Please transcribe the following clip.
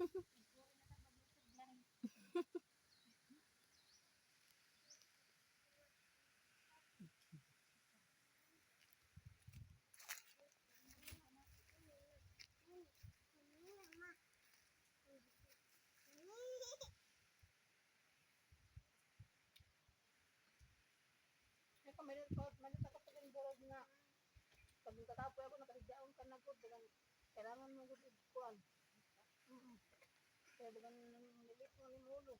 Ay ko meron ko meron ka pa din bulog nga. Pag katapoy ako nakahigaon ka na. Mm. Kaya dengan nilit mo ni mulo.